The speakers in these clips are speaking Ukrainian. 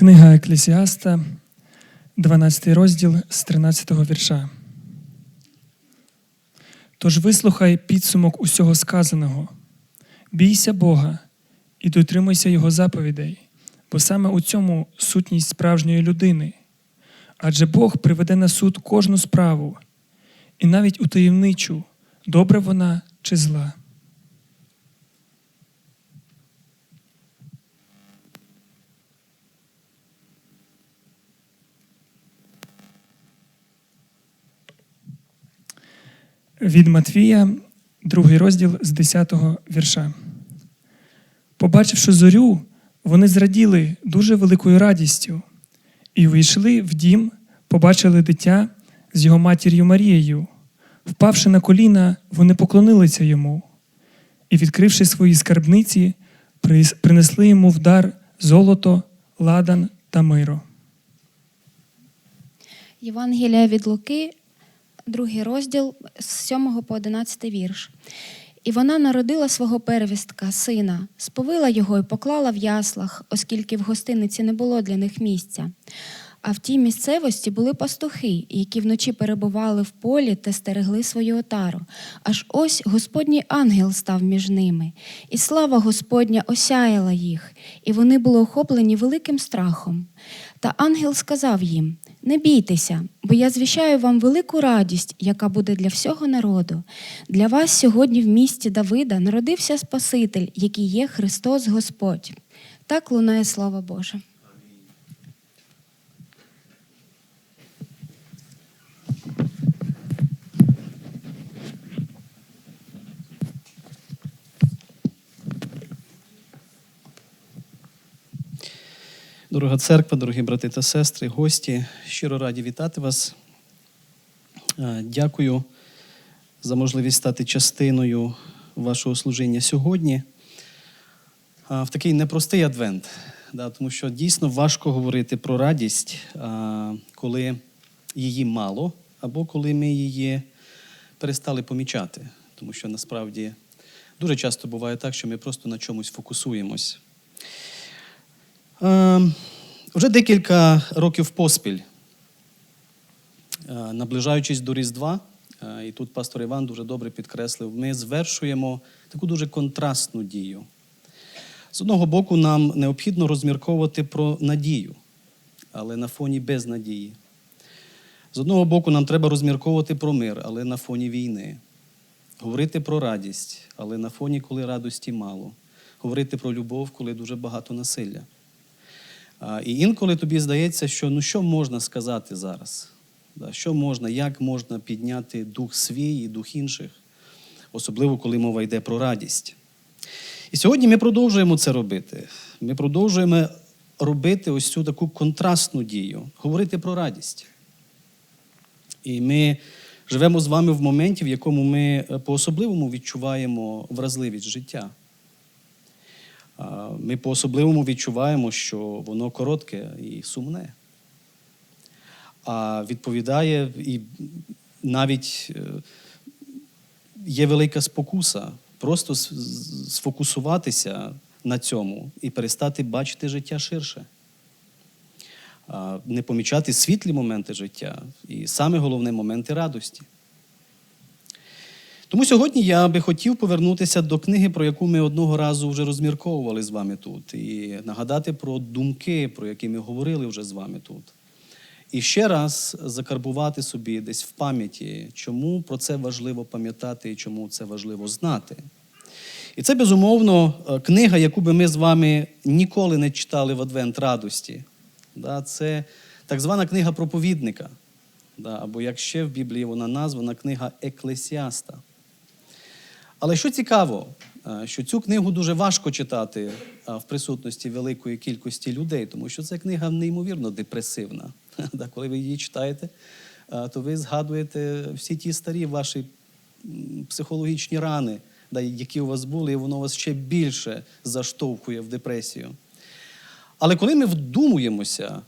Книга Еклесіаста, 12 розділ з 13 вірша. Тож вислухай підсумок усього сказаного. Бійся Бога і дотримуйся Його заповідей, бо саме у цьому сутність справжньої людини. Адже Бог приведе на суд кожну справу, і навіть у таємничу, добра вона чи зла. Від Матвія, другий розділ з 10 вірша. Побачивши зорю, вони зраділи дуже великою радістю і увійшли в дім, побачили дитя з його матір'ю Марією. Впавши на коліна, вони поклонилися йому і, відкривши свої скарбниці, принесли йому в дар золото, ладан та миро. Євангелія від Луки, другий розділ з 7 по 11 вірш. І вона народила свого первістка, сина, сповила його і поклала в яслах, оскільки в гостиниці не було для них місця. А в тій місцевості були пастухи, які вночі перебували в полі та стерегли свою отару. Аж ось Господній ангел став між ними, і слава Господня осяяла їх, і вони були охоплені великим страхом. Та ангел сказав їм: Не бійтеся, бо я звіщаю вам велику радість, яка буде для всього народу. Для вас сьогодні в місті Давида народився Спаситель, який є Христос Господь. Так лунає Слово Боже. Дорога церква, дорогі брати та сестри, гості, щиро раді вітати вас. Е, Дякую за можливість стати частиною вашого служіння сьогодні. В такий непростий адвент, да, тому що дійсно важко говорити про радість, коли її мало, або коли ми її перестали помічати. Тому що насправді дуже часто буває так, що ми просто на чомусь фокусуємось. Е, Вже декілька років поспіль, е, наближаючись до Різдва, е, і тут пастор Іван дуже добре підкреслив, ми звершуємо таку дуже контрастну дію. З одного боку, нам необхідно розмірковувати про надію, але на фоні безнадії. З одного боку, нам треба розмірковувати про мир, але на фоні війни. Говорити про радість, але на фоні, коли радості мало. Говорити про любов, коли дуже багато насилля. І інколи тобі здається, що ну що можна сказати зараз? Що можна, як можна підняти дух свій і дух інших, особливо коли мова йде про радість. І сьогодні ми продовжуємо це робити. Ми продовжуємо робити ось цю таку контрастну дію, говорити про радість. І ми живемо з вами в моменті, в якому ми е, по-особливому відчуваємо вразливість життя. Ми по-особливому відчуваємо, що воно коротке і сумне. А відповідає і навіть е, є велика спокуса просто сфокусуватися на цьому і перестати бачити життя ширше. Не помічати світлі моменти життя і саме головне моменти радості. Тому сьогодні я би хотів повернутися до книги, про яку ми одного разу вже розмірковували з вами тут, і нагадати про думки, про які ми говорили вже з вами тут. І ще раз закарбувати собі десь в пам'яті, чому про це важливо пам'ятати і чому це важливо знати. І це, безумовно, е, книга, яку би ми з вами ніколи не читали в Адвент радості. Це так звана книга проповідника. Або як ще в Біблії вона названа книга Еклесіаста. Але що цікаво, е, що цю книгу дуже важко читати е, в присутності великої кількості людей, тому що ця книга неймовірно депресивна. Коли ви її читаєте, е, то ви згадуєте всі ті старі ваші психологічні рани, які у вас були, і воно вас ще більше заштовхує в депресію. Але коли ми вдумуємося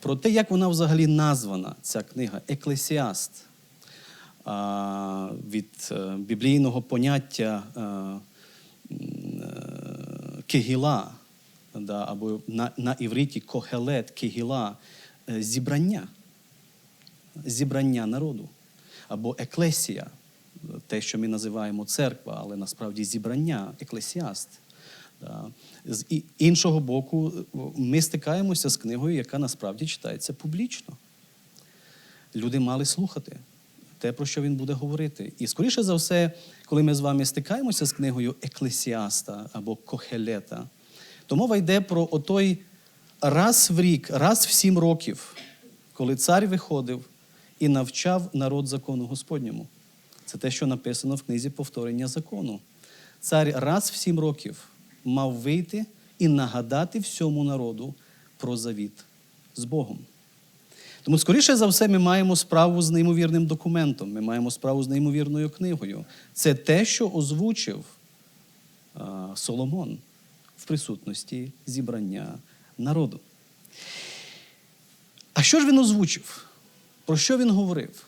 про те, як вона взагалі названа, ця книга Еклесіаст, від е, біблійного поняття е, е, кегіла, або на, на івриті кохелет, кегіла, е, зібрання, зібрання народу, або еклесія, те, що ми називаємо церква, але насправді зібрання, еклесіаст. З іншого боку, ми стикаємося з книгою, яка насправді читається публічно. Люди мали слухати те, про що він буде говорити. І скоріше за все, коли ми з вами стикаємося з книгою Еклесіаста або Кохелета, то мова йде про отой раз в рік, раз в сім років, коли цар виходив і навчав народ закону Господньому. Це те, що написано в книзі повторення закону. Цар раз в сім років мав вийти і нагадати всьому народу про завіт з Богом. Тому, скоріше за все, ми маємо справу з неймовірним документом, ми маємо справу з неймовірною книгою. Це те, що озвучив а, Соломон в присутності зібрання народу. А що ж він озвучив? Про що він говорив?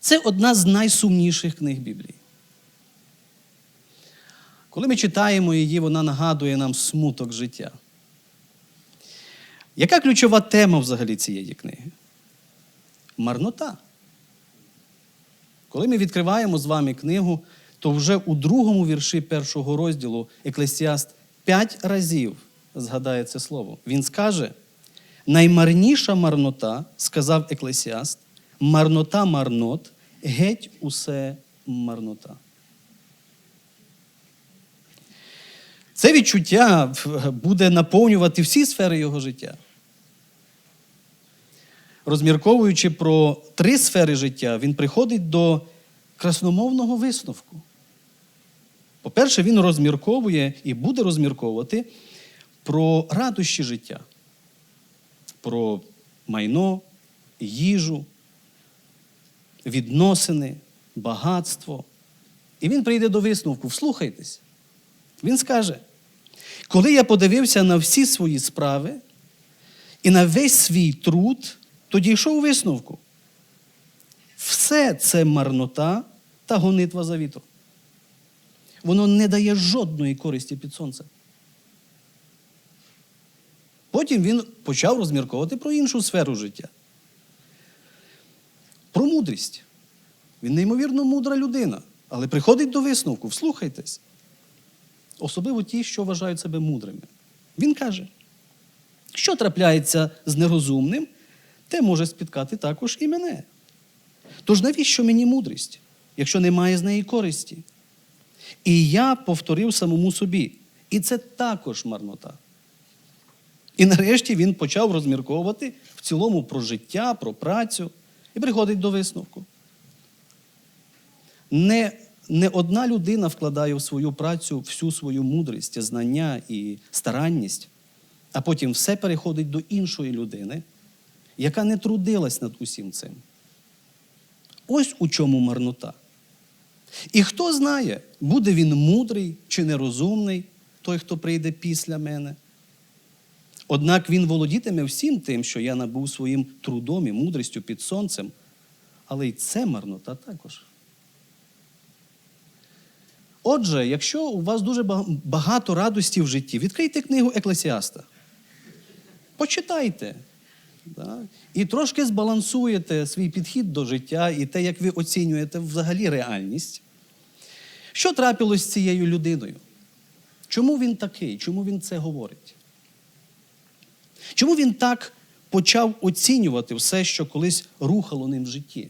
Це одна з найсумніших книг Біблії. Коли ми читаємо її, вона нагадує нам смуток життя. Яка ключова тема взагалі цієї книги? Марнота. Коли ми відкриваємо з вами книгу, то вже у другому вірші першого розділу Еклесіаст п'ять разів згадає це слово. Він скаже: наймарніша марнота, сказав Еклесіаст, марнота марнот, геть усе марнота. Це відчуття буде наповнювати всі сфери його життя. Розмірковуючи про три сфери життя, він приходить до красномовного висновку. По-перше, він розмірковує і буде розмірковувати про радощі життя, про майно, їжу, відносини, багатство. І він прийде до висновку. Вслухайтесь. Він скаже: коли я подивився на всі свої справи і на весь свій труд, то дійшов у висновку. Все це марнота та гонитва за вітром. Воно не дає жодної користі під сонцем. Потім він почав розмірковувати про іншу сферу життя. Про мудрість. Він неймовірно мудра людина, але приходить до висновку, вслухайтесь особливо ті, що вважають себе мудрими. Він каже, що трапляється з нерозумним, те може спіткати також і мене. Тож навіщо мені мудрість, якщо немає з неї користі? І я повторив самому собі. І це також марнота. І нарешті він почав розмірковувати в цілому про життя, про працю і приходить до висновку. Не не одна людина вкладає в свою працю всю свою мудрість, знання і старанність, а потім все переходить до іншої людини, яка не трудилась над усім цим. Ось у чому марнота. І хто знає, буде він мудрий чи нерозумний, той, хто прийде після мене. Однак він володітиме всім тим, що я набув своїм трудом і мудрістю під сонцем, але й це марнота також. Отже, якщо у вас дуже багато радості в житті, відкрийте книгу Еклесіаста. Почитайте. Да? І трошки збалансуєте свій підхід до життя і те, як ви оцінюєте взагалі реальність. Що трапилось з цією людиною? Чому він такий? Чому він це говорить? Чому він так почав оцінювати все, що колись рухало ним в житті?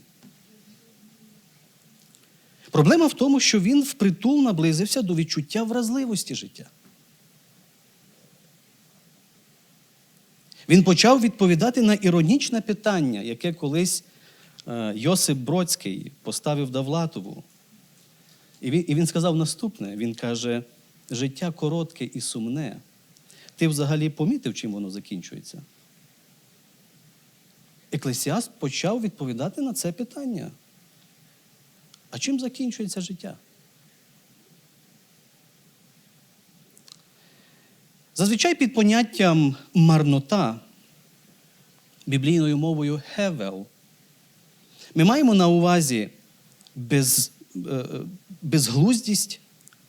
Проблема в тому, що він впритул наблизився до відчуття вразливості життя. Він почав відповідати на іронічне питання, яке колись е, Йосип Бродський поставив Давлатову. І він, сказав наступне: він каже: життя коротке і сумне. Ти взагалі помітив, чим воно закінчується? Еклесіаст почав відповідати на це питання. А чим закінчується життя? Зазвичай під поняттям марнота біблійною мовою хевел ми маємо на увазі без, е, безглуздість,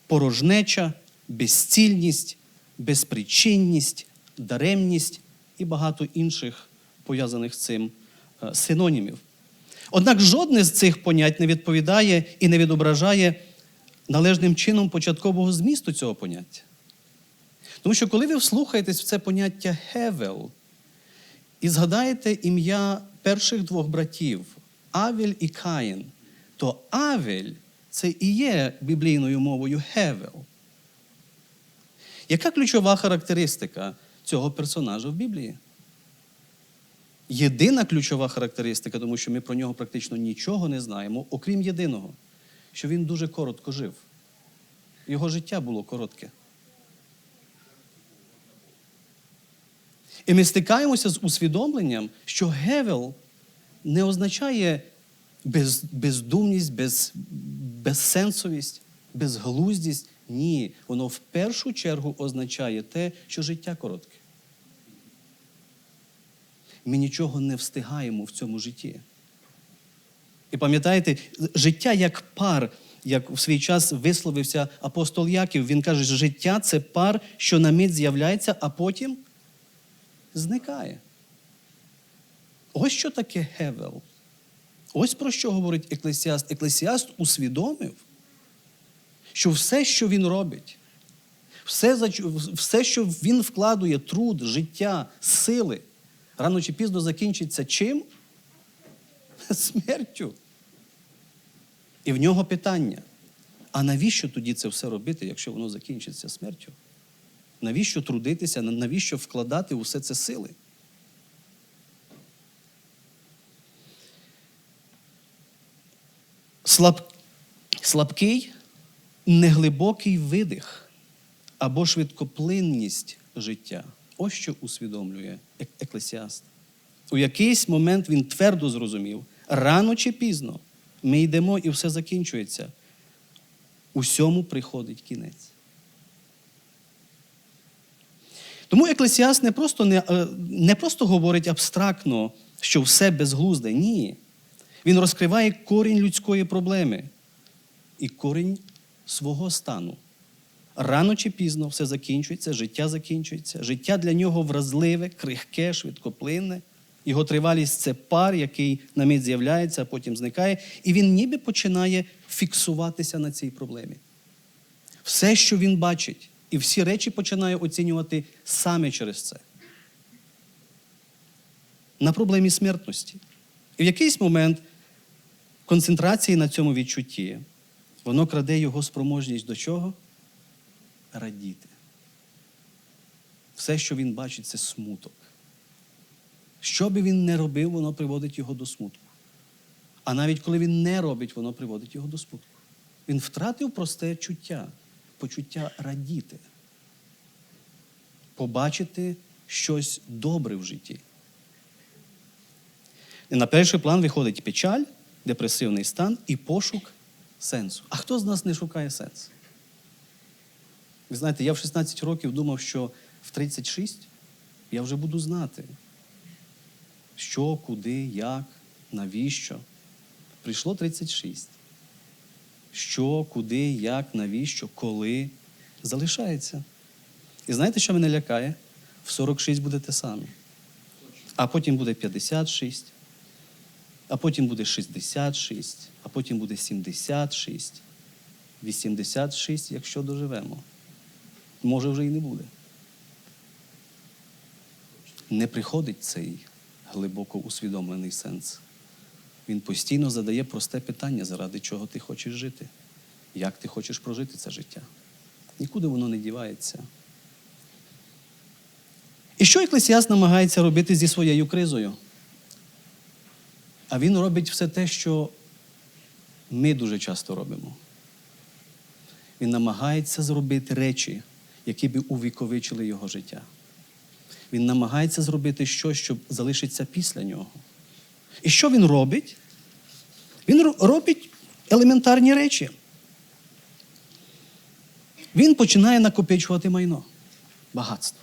порожнеча, безцільність, безпричинність, даремність і багато інших пов'язаних з цим е, синонімів. Однак жодне з цих понять не відповідає і не відображає належним чином початкового змісту цього поняття. Тому що коли ви вслухаєтесь в це поняття Хевел і згадаєте ім'я перших двох братів Авель і Каїн, то Авель це і є біблійною мовою Хевел. Яка ключова характеристика цього персонажа в Біблії? Єдина ключова характеристика, тому що ми про нього практично нічого не знаємо, окрім єдиного, що він дуже коротко жив. Його життя було коротке. І ми стикаємося з усвідомленням, що Гевел не означає без, бездумність, без, безсенсовість, безглуздість. Ні, воно в першу чергу означає те, що життя коротке. Ми нічого не встигаємо в цьому житті. І пам'ятаєте, життя як пар, як в свій час висловився апостол Яків, він каже, що життя це пар, що на мить з'являється, а потім зникає. Ось що таке Гевел. Ось про що говорить Еклесіаст. Еклесіаст усвідомив, що все, що він робить, все, все, що він вкладує, труд, життя, сили, рано чи пізно закінчиться чим? Смертю. І в нього питання: а навіщо тоді це все робити, якщо воно закінчиться смертю? Навіщо трудитися, навіщо вкладати усе це сили? Слаб... Слабкий, неглибокий видих або швидкоплинність життя. Ось що усвідомлює еклесіаст. У якийсь момент він твердо зрозумів, рано чи пізно ми йдемо і все закінчується. Усьому приходить кінець. Тому еклесіаст не просто, не, е, не просто говорить абстрактно, що все безглузде. Ні. Він розкриває корінь людської проблеми і корінь свого стану. Рано чи пізно все закінчується, життя закінчується. Життя для нього вразливе, крихке, швидкоплинне. Його тривалість це пар, який на мить з'являється, а потім зникає. І він ніби починає фіксуватися на цій проблемі. Все, що він бачить, і всі речі починає оцінювати саме через це. На проблемі смертності. І в якийсь момент концентрації на цьому відчутті, воно краде його спроможність до чого? Радіти. Все, що він бачить, це смуток. Що би він не робив, воно приводить його до смутку. А навіть коли він не робить, воно приводить його до смутку. Він втратив просте чуття, почуття радіти, побачити щось добре в житті. І на перший план виходить печаль, депресивний стан і пошук сенсу. А хто з нас не шукає сенс? Ви знаєте, я в 16 років думав, що в 36 я вже буду знати, що, куди, як, навіщо. Прийшло 36. Що, куди, як, навіщо, коли залишається. І знаєте, що мене лякає? В 46 буде те саме. А потім буде 56, а потім буде 66, а потім буде 76, 86, якщо доживемо. Може, вже і не буде. Не приходить цей глибоко усвідомлений сенс. Він постійно задає просте питання, заради чого ти хочеш жити, як ти хочеш прожити це життя. Нікуди воно не дівається. І що Еклесіаст намагається робити зі своєю кризою? А він робить все те, що ми дуже часто робимо. Він намагається зробити речі, які би увіковичили його життя. Він намагається зробити щось, що залишиться після нього. І що він робить? Він робить елементарні речі. Він починає накопичувати майно, багатство.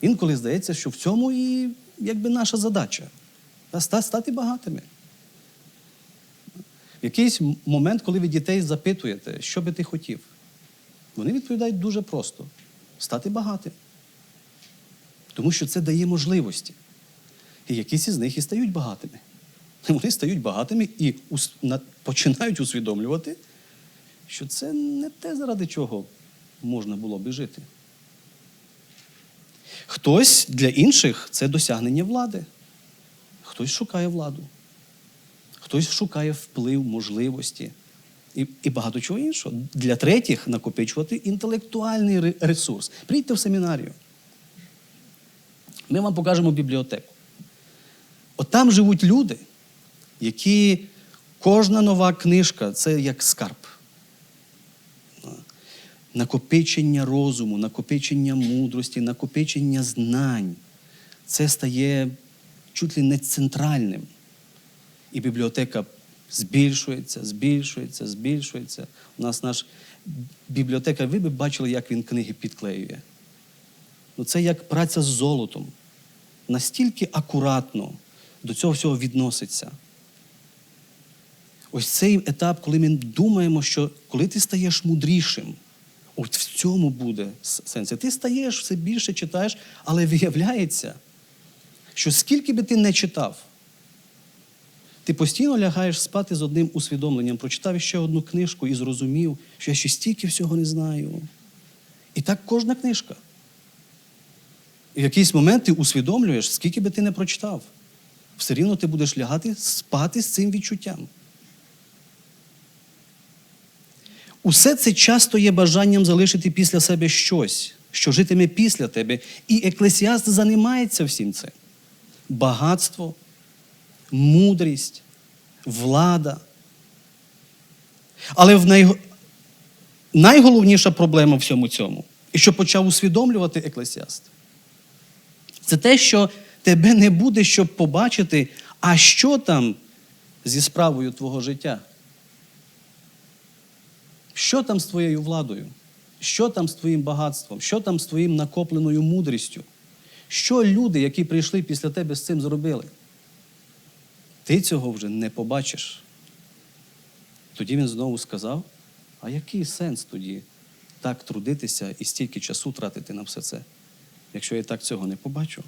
Інколи здається, що в цьому і якби наша задача стати багатими. В якийсь момент, коли ви дітей запитуєте, що би ти хотів, вони відповідають дуже просто: стати багатим. Тому що це дає можливості. І якісь із них і стають багатими. Вони стають багатими і починають усвідомлювати, що це не те, заради чого можна було би жити. Хтось для інших це досягнення влади. Хтось шукає владу, хтось шукає вплив, можливості і, і багато чого іншого. Для третіх накопичувати інтелектуальний ресурс. Прийдьте в семінарію. Ми вам покажемо бібліотеку. От там живуть люди, які кожна нова книжка це як скарб. Накопичення розуму, накопичення мудрості, накопичення знань. Це стає чуть ли не центральним. І бібліотека збільшується, збільшується, збільшується. У нас наш бібліотекар, ви б бачили, як він книги підклеює. Ну, це як праця з золотом. Настільки акуратно до цього всього відноситься. Ось цей етап, коли ми думаємо, що коли ти стаєш мудрішим, от в цьому буде сенс. Ти стаєш все більше читаєш, але виявляється, що скільки би ти не читав, ти постійно лягаєш спати з одним усвідомленням, прочитав ще одну книжку і зрозумів, що я ще стільки всього не знаю. І так кожна книжка. І в якийсь момент ти усвідомлюєш, скільки би ти не прочитав. Все рівно ти будеш лягати спати з цим відчуттям. Усе це часто є бажанням залишити після себе щось, що житиме після тебе. І еклесіаст займається всім цим. Багатство, мудрість, влада. Але в най... найголовніша проблема всьому цьому, і що почав усвідомлювати еклесіаст, це те, що тебе не буде, щоб побачити, а що там зі справою твого життя. Що там з твоєю владою? Що там з твоїм багатством? Що там з твоїм накопленою мудрістю? Що люди, які прийшли після тебе з цим зробили? Ти цього вже не побачиш. Тоді він знову сказав: а який сенс тоді так трудитися і стільки часу тратити на все це, якщо я так цього не побачу?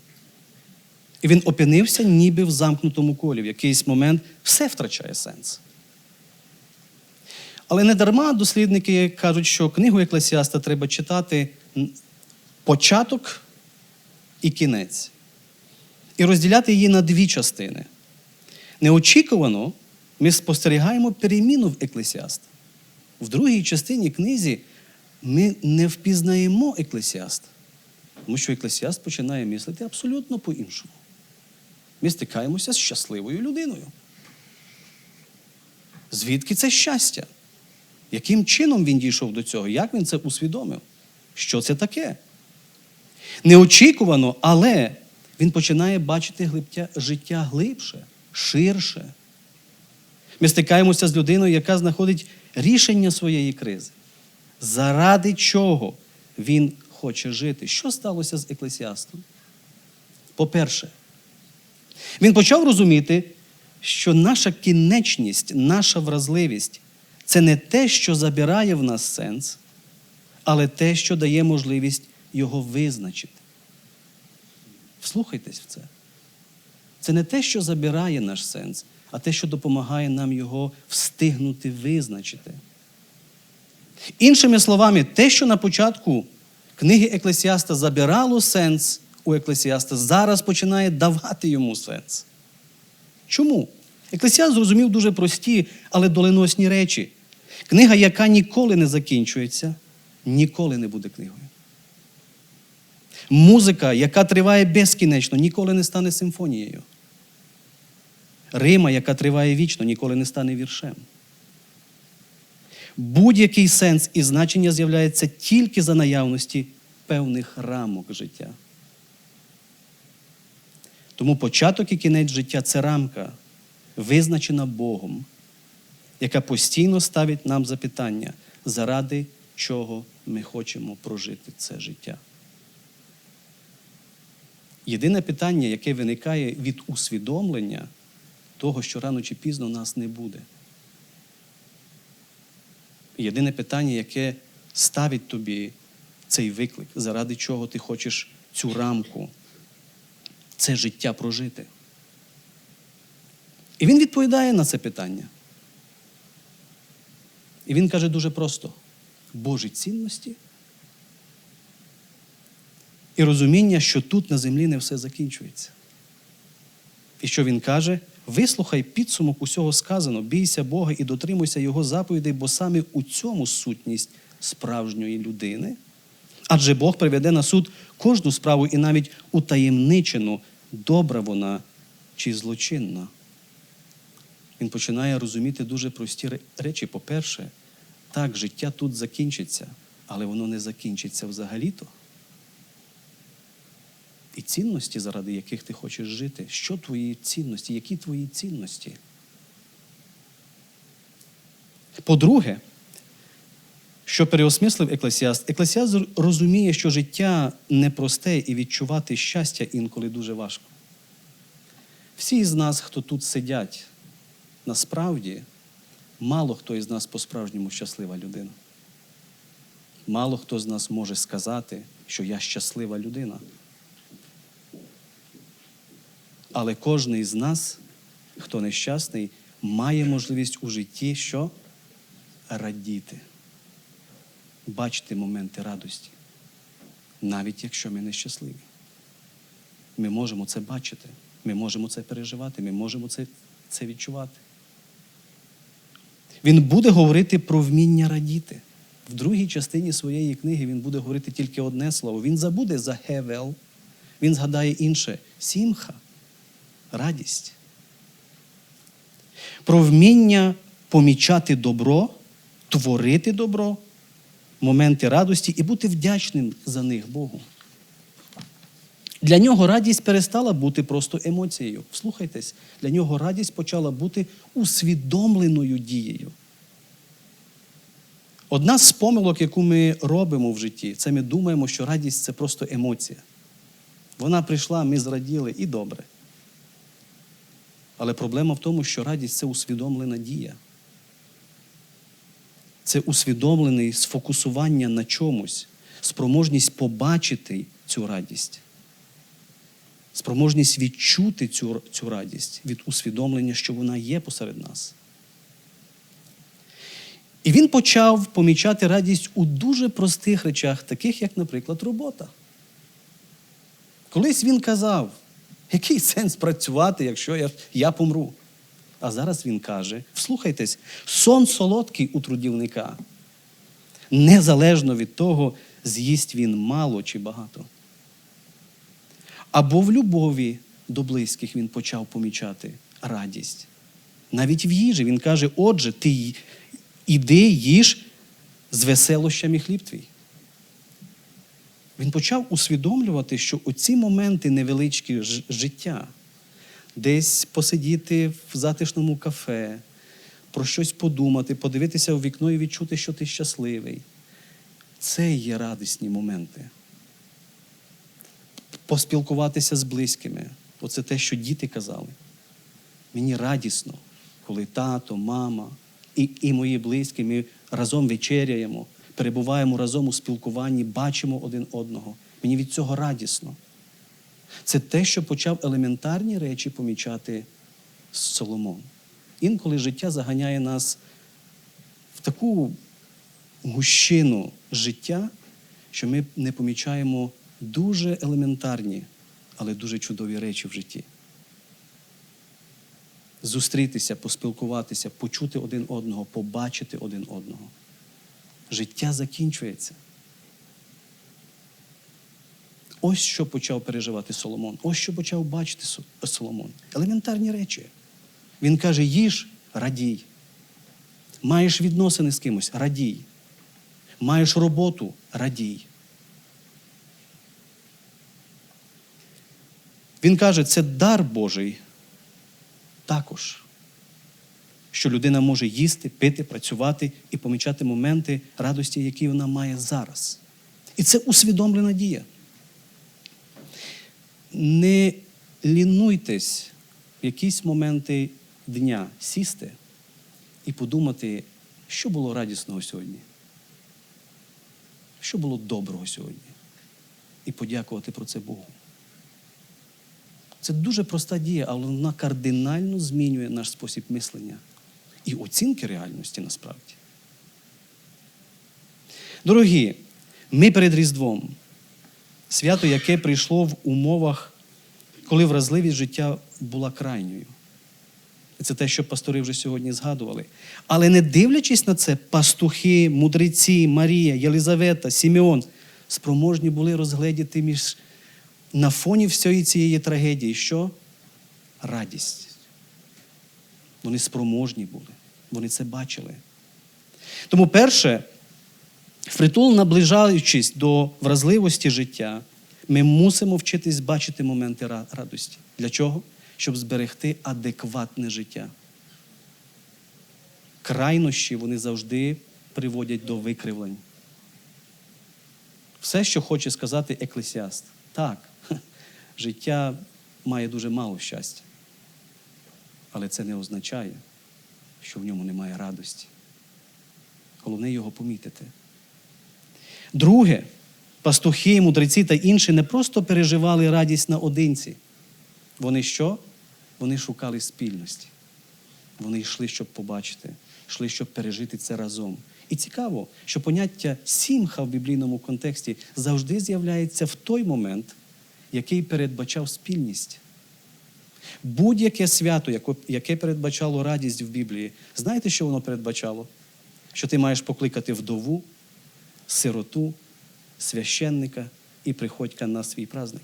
І він опинився ніби в замкнутому колі. В якийсь момент все втрачає сенс. Але не дарма дослідники кажуть, що книгу Еклесіаста треба читати початок і кінець. І розділяти її на дві частини. Неочікувано ми спостерігаємо переміну в Еклесіаста. В другій частині книзі ми не впізнаємо Еклесіаста, тому що Еклесіаст починає мислити абсолютно по-іншому. Ми стикаємося з щасливою людиною. Звідки це щастя? Яким чином він дійшов до цього? Як він це усвідомив? Що це таке? Неочікувано, але він починає бачити життя глибше, ширше. Ми стикаємося з людиною, яка знаходить рішення своєї кризи. Заради чого він хоче жити? Що сталося з еклесіастом? По-перше, він почав розуміти, що наша кінечність, наша вразливість це не те, що забирає в нас сенс, але те, що дає можливість його визначити. Вслухайтесь в це. Це не те, що забирає наш сенс, а те, що допомагає нам його встигнути визначити. Іншими словами, те, що на початку книги Еклесіаста забирало сенс у Еклесіаста, зараз починає давати йому сенс. Чому? Еклесіаст зрозумів дуже прості, але доленосні речі. Книга, яка ніколи не закінчується, ніколи не буде книгою. Музика, яка триває безкінечно, ніколи не стане симфонією. Рима, яка триває вічно, ніколи не стане віршем. Будь-який сенс і значення з'являється тільки за наявності певних рамок життя. Тому початок і кінець життя це рамка, визначена Богом, яка постійно ставить нам запитання, заради чого ми хочемо прожити це життя. Єдине питання, яке виникає від усвідомлення того, що рано чи пізно нас не буде. Єдине питання, яке ставить тобі цей виклик, заради чого ти хочеш цю рамку, це життя прожити. І він відповідає на це питання. І він каже дуже просто: Божі цінності і розуміння, що тут на землі не все закінчується. І що він каже? Вислухай підсумок усього сказано, бійся Бога і дотримуйся Його заповідей, бо саме у цьому сутність справжньої людини. Адже Бог приведе на суд кожну справу і навіть утаємничену, добра вона чи злочинна. Він починає розуміти дуже прості речі. По-перше, так, життя тут закінчиться, але воно не закінчиться взагалі-то. І цінності, заради яких ти хочеш жити. Що твої цінності? Які твої цінності? По-друге, що переосмислив Еклесіаст, Еклесіаст розуміє, що життя непросте і відчувати щастя інколи дуже важко. Всі з нас, хто тут сидять, насправді мало хто із нас по-справжньому щаслива людина. Мало хто з нас може сказати, що я щаслива людина. Але кожен із нас, хто нещасний, має можливість у житті що? Радіти, бачити моменти радості, навіть якщо ми нещасливі. Ми можемо це бачити, ми можемо це переживати, ми можемо це, це відчувати. Він буде говорити про вміння радіти. В другій частині своєї книги він буде говорити тільки одне слово. Він забуде за гевел, він згадає інше сімха радість. Про вміння помічати добро, творити добро, моменти радості і бути вдячним за них Богу. Для нього радість перестала бути просто емоцією. Вслухайтесь, для нього радість почала бути усвідомленою дією. Одна з помилок, яку ми робимо в житті, це ми думаємо, що радість це просто емоція. Вона прийшла, ми зраділи і добре. Але проблема в тому, що радість це усвідомлена дія. Це усвідомлений сфокусування на чомусь, спроможність побачити цю радість, спроможність відчути цю, цю радість від усвідомлення, що вона є посеред нас. І він почав помічати радість у дуже простих речах, таких як, наприклад, робота. Колись він казав, який сенс працювати, якщо я, я помру? А зараз він каже: вслухайтесь, сон солодкий у трудівника, незалежно від того, з'їсть він мало чи багато. Або в любові до близьких він почав помічати радість. Навіть в їжі він каже: отже, ти іди їж з веселощами хліб твій. Він почав усвідомлювати, що оці моменти невеличкі життя, десь посидіти в затишному кафе, про щось подумати, подивитися в вікно і відчути, що ти щасливий. Це є радісні моменти. Поспілкуватися з близькими. Оце те, що діти казали. Мені радісно, коли тато, мама і, і мої близькі, ми разом вечеряємо, перебуваємо разом у спілкуванні, бачимо один одного. Мені від цього радісно. Це те, що почав елементарні речі помічати Соломон. Інколи життя заганяє нас в таку гущину життя, що ми не помічаємо дуже елементарні, але дуже чудові речі в житті. Зустрітися, поспілкуватися, почути один одного, побачити один одного. Життя закінчується. Ось що почав переживати Соломон. Ось що почав бачити Соломон. Елементарні речі. Він каже: їж, радій. Маєш відносини з кимось, радій. Маєш роботу, радій. Він каже, це дар Божий також. Що людина може їсти, пити, працювати і помічати моменти радості, які вона має зараз. І це усвідомлена дія. Не лінуйтесь в якісь моменти дня сісти і подумати, що було радісного сьогодні. що було доброго сьогодні. І подякувати про це Богу. Це дуже проста дія, але вона кардинально змінює наш спосіб мислення і оцінки реальності насправді. Дорогі, ми перед Різдвом, свято, яке прийшло в умовах, коли вразливість життя була крайньою. Це те, що пастори вже сьогодні згадували. Але не дивлячись на це, пастухи, мудреці, Марія, Єлизавета, Сімеон спроможні були розгледіти між на фоні всієї цієї трагедії, що радість. Вони спроможні були, вони це бачили. Тому, перше, впритул наближаючись до вразливості життя, ми мусимо вчитись бачити моменти радості. Для чого? Щоб зберегти адекватне життя. Крайнощі вони завжди приводять до викривлень. Все, що хоче сказати еклесіаст. Так, життя має дуже мало щастя. Але це не означає, що в ньому немає радості. Головне його помітити. Друге, пастухи, мудреці та інші не просто переживали радість наодинці. Вони що? Вони шукали спільності. Вони йшли, щоб побачити, йшли, щоб пережити це разом. І цікаво, що поняття сімха в біблійному контексті завжди з'являється в той момент, який передбачав спільність. Будь-яке свято, яке передбачало радість в Біблії, знаєте, що воно передбачало? Що ти маєш покликати вдову, сироту, священника і приходька на свій праздник.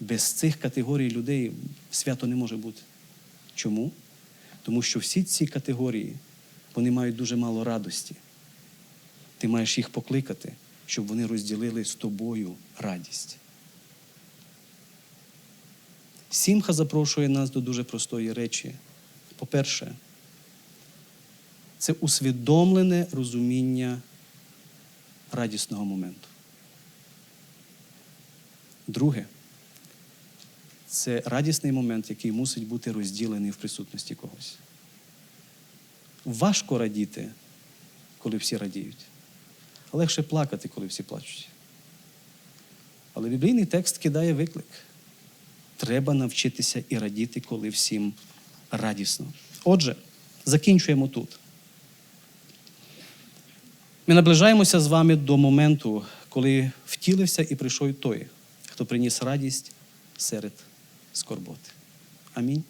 Без цих категорій людей свято не може бути. Чому? Тому що всі ці категорії вони мають дуже мало радості. Ти маєш їх покликати, щоб вони розділили з тобою радість. Сімха запрошує нас до дуже простої речі. По-перше, це усвідомлене розуміння радісного моменту. Друге, це радісний момент, який мусить бути розділений в присутності когось. Важко радіти, коли всі радіють, легше плакати, коли всі плачуть. Але біблійний текст кидає виклик. Треба навчитися і радіти, коли всім радісно. Отже, закінчуємо тут. Ми наближаємося з вами до моменту, коли втілився і прийшов той, хто приніс радість серед скорботи. Амінь.